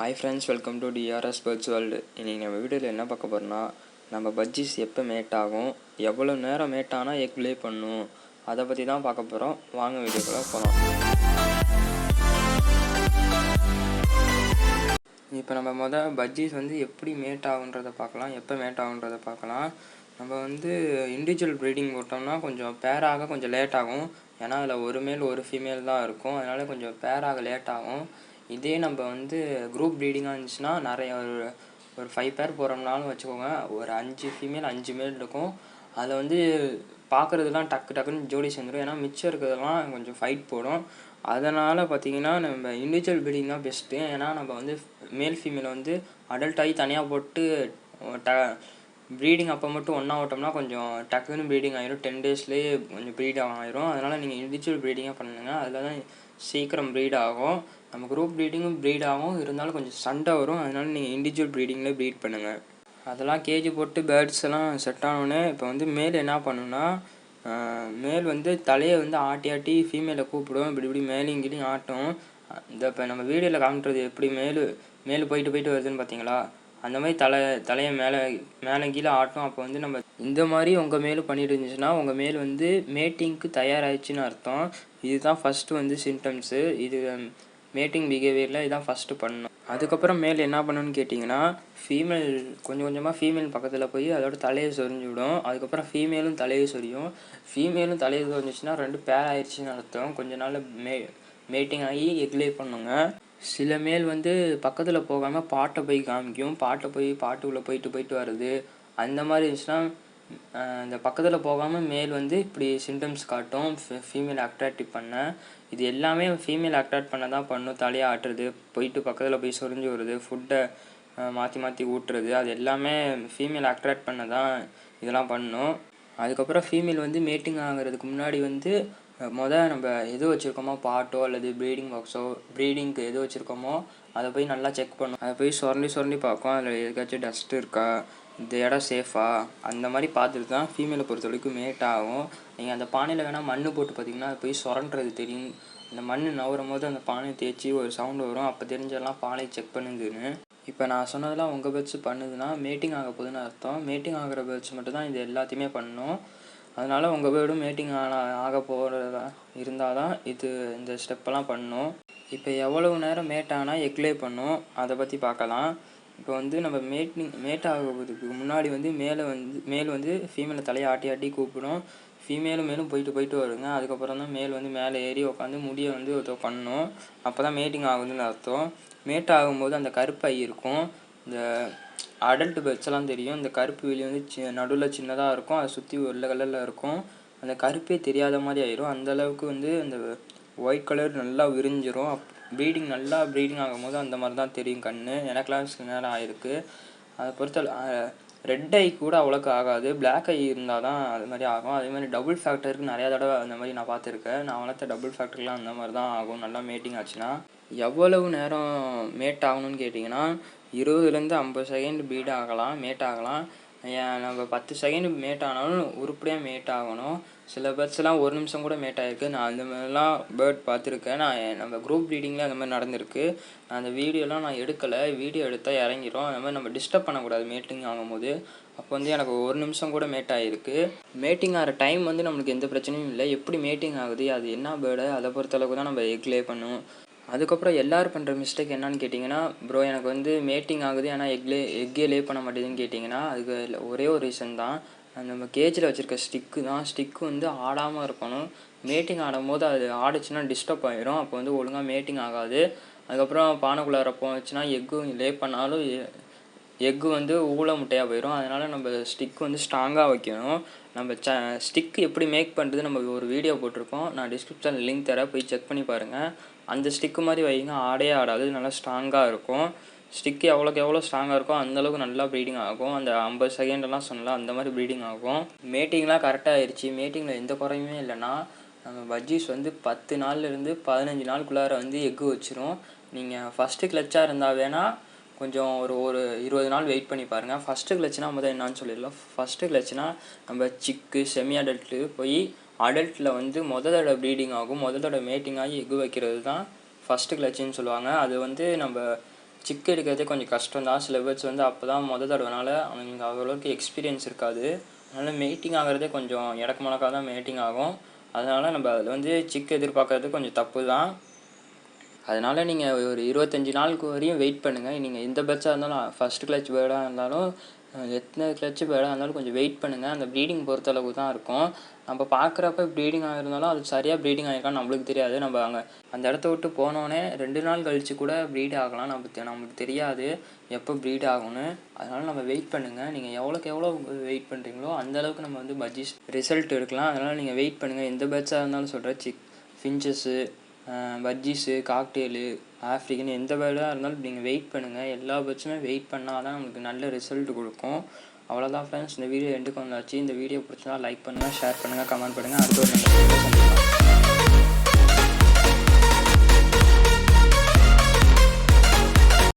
Hi friends welcome to TRS birds world இன்றைக்கி நம்ம வீடியோவில் என்ன பார்க்க போகிறோம்னா நம்ம பஜ்ஜிஸ் எப்போ மேட் ஆகும் எவ்வளோ நேரம் மேட் ஆனால் எக் லே பண்ணும் அதை பற்றி தான் பார்க்க போகிறோம் வாங்க வீடியோக்குள்ளே போகலாம் இப்போ நம்ம மொதல் பஜ்ஜிஸ் வந்து எப்படி மேட் ஆகுன்றதை பார்க்கலாம். எப்போ மேட் ஆகுன்றதை பார்க்கலாம். நம்ம வந்து இண்டிவிஜுவல் ப்ரீடிங் போட்டோம்னா கொஞ்சம் பேராக கொஞ்சம் லேட் ஆகும். ஏன்னா அதில் ஒரு மேல் ஒரு ஃபீமேல் தான் இருக்கும். அதனால் கொஞ்சம் பேராக லேட் ஆகும். இதே நம்ம வந்து குரூப் ப்ரீடிங்காக இருந்துச்சுன்னா நிறைய ஒரு ஒரு ஃபைவ் பேர் போகிறோம்னாலும் வச்சுக்கோங்க. ஒரு அஞ்சு ஃபீமேல் அஞ்சு மேல் இருக்கும். அதை வந்து பார்க்குறதுலாம் டக்கு டக்குன்னு ஜோடி சேர்ந்துடும் ஏன்னா மிச்சம் இருக்கிறதெல்லாம் கொஞ்சம் ஃபைட் போடும். அதனால் பார்த்தீங்கன்னா நம்ம இண்டிவிஜுவல் ப்ரீடிங் தான் பெஸ்ட்டு ஏன்னா நம்ம வந்து மேல் ஃபீமேல் வந்து அடல்ட் ஆகி தனியாக போட்டு ட ப்ரீடிங் அப்போ மட்டும் ஒன்றா ஓட்டோம்னா கொஞ்சம் டக்குன்னு ப்ரீடிங் ஆயிரும். டென் டேஸ்லேயே கொஞ்சம் ப்ரீட் ஆயிரும். அதனால் நீங்கள் இண்டிவிஜுவல் ப்ரீடிங்காக பண்ணுங்கள் அதில் தான் சீக்கிரம் ப்ரீட் ஆகும். நம்ம குரூப் ப்ரீடிங்கும் ப்ரீட் ஆகும். இருந்தாலும் கொஞ்சம் சண்டை வரும். அதனால் நீங்கள் இண்டிவிஜுவல் ப்ரீடிங்கில் ப்ரீட் பண்ணுங்கள் அதெல்லாம் கேஜி போட்டு பேர்ட்ஸ் எல்லாம் செட் ஆனோடனே இப்போ வந்து மேல் என்ன பண்ணுன்னா மேல் வந்து தலையை வந்து ஆட்டி ஆட்டி ஃபீமேலை கூப்பிடும். இப்படி இப்படி மேலேயும் ஆட்டும். இந்த இப்போ நம்ம வீடியோவில் காமிட்டுறது எப்படி மேலு மேலே போயிட்டு போயிட்டு வருதுன்னு பார்த்தீங்களா? அந்த மாதிரி தலை தலையை மேலே மேலே கீழே ஆட்டும். அப்போ வந்து நம்ம இந்த மாதிரி உங்கள் மேலும் பண்ணிட்டு இருந்துச்சுன்னா உங்கள் மேல் வந்து மேட்டிங்க்கு தயாராகிடுச்சின்னு அர்த்தம். இதுதான் ஃபஸ்ட்டு வந்து சிம்டம்ஸு இது மேட்டிங் பிஹேவியரில் இதான் ஃபஸ்ட்டு பண்ணணும். அதுக்கப்புறம் மேல் என்ன பண்ணணும்னு கேட்டிங்கன்னா ஃபீமேல் கொஞ்சம் கொஞ்சமாக ஃபீமேல் பக்கத்தில் போய் அதோட தலையை சொரிஞ்சு விடும். அதுக்கப்புறம் ஃபீமேலும் தலையை சொரியும். ஃபீமேலும் தலையை சொரிஞ்சிச்சுன்னா ரெண்டு பேர் ஆயிடுச்சுன்னு அர்த்தம். கொஞ்ச நாள் மே மேட்டிங் ஆகி எக்லே பண்ணுங்க. சில மேல் வந்து பக்கத்தில் போகாமல் பாட்டை போய் காமிக்கும். பாட்டை போய் பாட்டுக்குள்ளே போயிட்டு போயிட்டு வர்றது. அந்த மாதிரி இருந்துச்சுன்னா இந்த பக்கத்தில் போகாமல் மேல் வந்து இப்படி சிம்டம்ஸ் காட்டும். ஃபீமேல் அட்ராக்டிவ் பண்ண. இது எல்லாமே ஃபீமேல் அட்ராக்ட் பண்ண தான் பண்ணும். தலையை ஆட்டுறது போயிட்டு பக்கத்தில் போய் சொரிஞ்சு வருது ஃபுட்டை மாற்றி மாற்றி ஊட்டுறது. அது எல்லாமே ஃபீமேல் அட்ராக்ட் பண்ண தான் இதெல்லாம் பண்ணும். அதுக்கப்புறம் ஃபீமேல் வந்து மேட்டிங் ஆகிறதுக்கு முன்னாடி வந்து மொதல் நம்ம எது வச்சுருக்கோமோ பாட்டோ அல்லது ப்ரீடிங் பாக்ஸோ ப்ரீடிங்க்கு எது வச்சுருக்கோமோ அதை போய் நல்லா செக் பண்ணும் அதை போய் சுரண்டி சுரண்டி பார்க்கும். அதில் எதுக்காச்சும் டஸ்ட் இருக்கா? இந்த இடம் சேஃபா அந்த மாதிரி பார்த்துட்டு தான் ஃபீமேலை பொறுத்த வரைக்கும் மேட் ஆகும். நீங்கள் அந்த பானையில் வேணால் மண் போட்டு பார்த்தீங்கன்னா அது போய் சுரண்டுறது தெரியும். அந்த மண் நவரும் போது அந்த பானையை தேய்ச்சி ஒரு சவுண்டு வரும். அப்போ தெரிஞ்செல்லாம் பானையை செக் பண்ணுதுன்னு. இப்போ நான் சொன்னதெல்லாம் உங்கள் பேர்ட்ஸ் பண்ணுதுன்னா மேட்டிங் ஆக போகுதுன்னு அர்த்தம். மேட்டிங் ஆகிற பேர்ட்ஸ் மட்டும் தான் இது எல்லாத்தையுமே பண்ணணும் அதனால் உங்கள் பேர்டும் மேட்டிங் ஆன ஆக போகிறதா இருந்தால் தான் இது இந்த ஸ்டெப்பெல்லாம் பண்ணும். இப்போ எவ்வளவு நேரம் மேட் ஆனால் எக்லே பண்ணும் அதை பற்றி பார்க்கலாம். இப்போ வந்து நம்ம மேட்டிங் மேட் ஆகுறதுக்கு முன்னாடி வந்து மேலே வந்து மேல் வந்து ஃபீமேலை தலையை ஆட்டி ஆட்டி கூப்பிடும். ஃபீமேலும் மேலும் போயிட்டு போயிட்டு வருங்க. அதுக்கப்புறம் தான் மேல் வந்து மேலே ஏறி உட்காந்து முடியை வந்து ஒருத்தர் பண்ணணும் அப்போ தான் மேட்டிங் ஆகுதுன்னு அர்த்தம். மேட் ஆகும்போது அந்த கருப்பை இருக்கும். இந்த அடல்ட் பேர்ட்ஸ்லாம் தெரியும். இந்த கருப்பு வெளி வந்து சி நடுவில் சின்னதாக இருக்கும். அதை சுற்றி வெள்ளை கலரில் இருக்கும். அந்த கருப்பே தெரியாத மாதிரி ஆயிரும். அந்தளவுக்கு வந்து அந்த ஒயிட் கலர் நல்லா விரிஞ்சிரும். ப்ரீடிங் நல்லா ப்ரீடிங் ஆகும்போது அந்த மாதிரி தான் தெரியும் கண் எனக்கெலாம் சில நேரம் ஆயிருக்கு. அதை பொறுத்த ரெட் ஐ கூட அவ்வளோக்கு ஆகாது. பிளாக் ஐ இருந்தால் தான் அது மாதிரி ஆகும். அதே மாதிரி டபுள் ஃபேக்டருக்கு நிறையா தடவை அந்த மாதிரி நான் பார்த்துருக்கேன். நான் வளர்த்த டபுள் ஃபேக்டர்லாம் அந்த மாதிரி தான் ஆகும். நல்லா மேட்டிங் ஆச்சுன்னா. எவ்வளவு நேரம் மேட் ஆகணும்னு கேட்டிங்கன்னா இருபதுலேருந்து ஐம்பது செகண்ட் பீட் ஆகலாம் மேட் ஆகலாம். ஏன் நம்ம பத்து செகண்ட் மேட் ஆனாலும் உருப்படியாக மேட் ஆகணும். சில பேர்ட்ஸ்லாம் ஒரு நிமிஷம் கூட மேட் ஆகிருக்கு நான் அந்த மாதிரிலாம் பேர்ட் பார்த்துருக்கேன். நான் நம்ம குரூப் ப்ரீடிங்கில் அந்த மாதிரி நடந்திருக்கு. நான் அந்த வீடியோலாம் நான் எடுக்கலை. வீடியோ எடுத்தால் இறங்கிடும் அந்த மாதிரி நம்ம டிஸ்டர்ப் பண்ணக்கூடாது மேட்டிங் ஆகும்போது. அப்போ வந்து எனக்கு ஒரு நிமிஷம் கூட மேட் ஆகிருக்கு மேட்டிங் ஆகிற டைம் வந்து நம்மளுக்கு எந்த பிரச்சனையும் இல்லை. எப்படி மேட்டிங் ஆகுது? அது என்ன பேர்டு அதை பொறுத்தளவுக்கு தான் நம்ம எக்லே பண்ணும் அதுக்கப்புறம் எல்லோரும் பண்ணுற மிஸ்டேக் என்னன்னு கேட்டிங்கன்னா ப்ரோ எனக்கு வந்து மேட்டிங் ஆகுது. ஆனால் எக்லே எக்கே லே பண்ண மாட்டேதுன்னு கேட்டிங்கன்னா அதுக்கு ஒரே ஒரு ரீசன் தான். நம்ம கேஜில் வச்சுருக்க ஸ்டிக்கு தான். ஸ்டிக்கு வந்து ஆடாமல் இருக்கணும். மேட்டிங் ஆடும்போது அது ஆடுச்சுன்னா டிஸ்டர்ப் ஆகிரும் அப்போ வந்து ஒழுங்காக மேட்டிங் ஆகாது. அதுக்கப்புறம் பானைக்குள்ளார போச்சுன்னா எக்கு லே பண்ணாலும் எக்கு வந்து ஊழ முட்டையாக போயிடும் அதனால் நம்ம ஸ்டிக் வந்து ஸ்ட்ராங்காக வைக்கணும். நம்ம ச ஸ்டிக் எப்படி மேக் பண்ணுறது நம்ம ஒரு வீடியோ போட்டிருக்கோம். நான் டிஸ்கிரிப்ஷனில் லிங்க் தரேன். போய் செக் பண்ணி பாருங்கள் அந்த ஸ்டிக்கு மாதிரி வைங்க. ஆடே ஆடாது. நல்லா ஸ்ட்ராங்காக இருக்கும். ஸ்டிக்கு எவ்வளோக்கு எவ்வளோ ஸ்ட்ராங்காக இருக்கோ அந்தளவுக்கு நல்லா ப்ரீடிங் ஆகும். அந்த ஐம்பது செகண்டெல்லாம் சொன்னல அந்த மாதிரி ப்ரீடிங் ஆகும். மேட்டிங்லாம் கரெக்டாக ஆயிடுச்சு மேட்டிங்கில் எந்த குறையுமே இல்லைன்னா நம்ம பஜ்ஜீஸ் வந்து பத்து நாள்லேருந்து பதினஞ்சு நாளுக்குள்ளார வந்து எக்கு வச்சிரும். நீங்கள் ஃபஸ்ட்டு கிளச்சாக இருந்தால் வேணால் கொஞ்சம் ஒரு ஒரு இருபது நாள் வெயிட் பண்ணி பாருங்கள் ஃபஸ்ட்டு கிளச்சுனா முதல் என்னான்னு சொல்லிடலாம். ஃபஸ்ட்டு கிளச்சுனா நம்ம சிக்கு செமி அடல்ட்டு போய் அடல்ட்டில் வந்து மொதல் தடவை ப்ரீடிங் ஆகும். மொதல் தடவை மேட்டிங் ஆகி எக்கு வைக்கிறது தான் ஃபஸ்ட்டு கிளச்சின்னு சொல்லுவாங்க. அது வந்து நம்ம சிக் எடுக்கிறதே கொஞ்சம் கஷ்டம் தான் சில பேர்ஸ் வந்து அப்போ தான் முத தடவைனால அவங்களுக்கு அவ்வளோக்கு எக்ஸ்பீரியன்ஸ் இருக்காது. அதனால் மேட்டிங் ஆகிறதே கொஞ்சம் இடக்கு முழக்கா தான் மேட்டிங் ஆகும். அதனால் நம்ம அதில் வந்து சிக் எதிர்பார்க்கறது கொஞ்சம் தப்பு தான் அதனால் நீங்கள் ஒரு இருபத்தஞ்சி நாளுக்கு வரையும் வெயிட் பண்ணுங்கள் நீங்கள் எந்த பேட்சாக இருந்தாலும் ஃபஸ்ட் கிளச் பேர்டாக இருந்தாலும் எத்தனை கிளச்சு பேடாக இருந்தாலும் கொஞ்சம் வெயிட் பண்ணுங்கள் அந்த ப்ரீடிங் பொறுத்தளவுக்கு தான் இருக்கும். நம்ம பார்க்குறப்ப ப்ரீடிங் ஆகிருந்தாலும் அது சரியாக ப்ரீடிங் ஆகிருக்கான்னு நம்மளுக்கு தெரியாது. நம்ம அங்கே அந்த இடத்த விட்டு போனோடனே ரெண்டு நாள் கழித்து கூட ப்ரீட் ஆகலாம். நம்ம தெ- நமக்கு தெரியாது எப்போ ப்ரீட் ஆகும்னு. அதனால் நம்ம வெயிட் பண்ணுங்கள் நீங்கள் எவ்வளோக்கு எவ்வளோ வெயிட் பண்ணுறீங்களோ அந்த அளவுக்கு நம்ம வந்து பஜ்ஜிஸ் ரிசல்ட் எடுக்கலாம். அதனால் நீங்கள் வெயிட் பண்ணுங்கள் எந்த பேட்சாக இருந்தாலும் சொல்கிறேன் chick finches budgies cockatiel African எந்த வேலையாக இருந்தாலும் நீங்கள் வெயிட் பண்ணுங்கள் எல்லா பட்சமே வெயிட் பண்ணால் தான் நமக்கு நல்ல ரிசல்ட் கொடுக்கும். அவ்வளோதான் ஃப்ரெண்ட்ஸ் இந்த வீடியோ எண்டுக்கு வந்தாச்சு. இந்த வீடியோ பிடிச்சா லைக் பண்ணுங்கள் ஷேர் பண்ணுங்கள் கமெண்ட் பண்ணுங்கள் அடுத்த ஒரு நல்ல சந்திக்கலாம்.